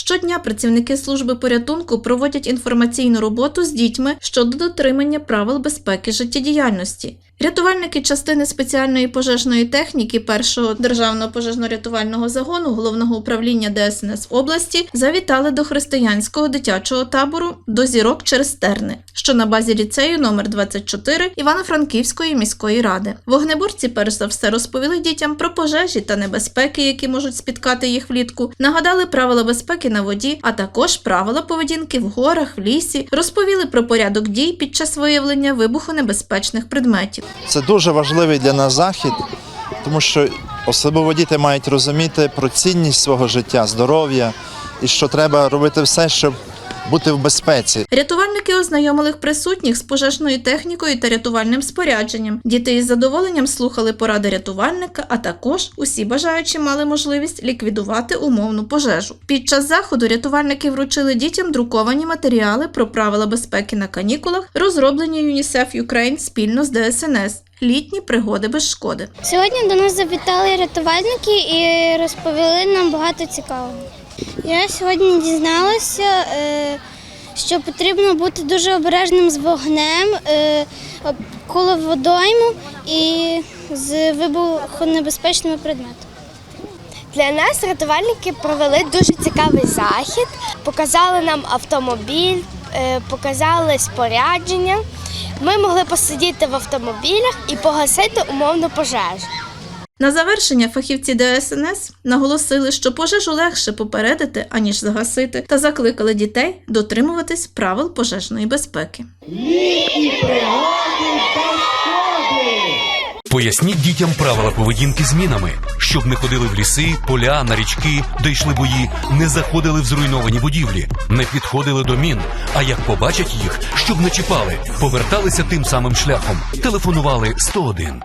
Щодня працівники служби порятунку проводять інформаційну роботу з дітьми щодо дотримання правил безпеки життєдіяльності. Рятувальники частини спеціальної пожежної техніки першого державного пожежно-рятувального загону головного управління ДСНС області завітали до християнського дитячого табору до зірок через терни, що на базі ліцею номер 24 Івано-Франківської міської ради. Вогнеборці перш за все розповіли дітям про пожежі та небезпеки, які можуть спіткати їх влітку, нагадали правила безпеки на воді, а також правила поведінки в горах, в лісі, розповіли про порядок дій під час виявлення вибухонебезпечних предметів. Це дуже важливий для нас захід, тому що особливо діти мають розуміти про цінність свого життя, здоров'я і що треба робити все, щоб бути в безпеці. Рятувальники ознайомили присутніх з пожежною технікою та рятувальним спорядженням. Діти із задоволенням слухали поради рятувальника, а також усі бажаючі мали можливість ліквідувати умовну пожежу. Під час заходу рятувальники вручили дітям друковані матеріали про правила безпеки на канікулах, розроблені UNICEF Ukraine спільно з ДСНС. Літні пригоди без шкоди. Сьогодні до нас завітали рятувальники і розповіли нам багато цікавого. Я сьогодні дізналася, е, що потрібно бути дуже обережним з вогнем, е, коло водойму і з вибухонебезпечними предметами. Для нас рятувальники провели дуже цікавий захід, показали нам автомобіль, е, показали спорядження. Ми могли посидіти в автомобілях і погасити умовну пожежу. На завершення фахівці ДСНС наголосили, що пожежу легше попередити, аніж загасити, та закликали дітей дотримуватись правил пожежної безпеки. Поясніть дітям правила поведінки з мінами, щоб не ходили в ліси, поля, на річки, де йшли бої, не заходили в зруйновані будівлі, не підходили до мін. А як побачать їх, щоб не чіпали, поверталися тим самим шляхом, телефонували 101.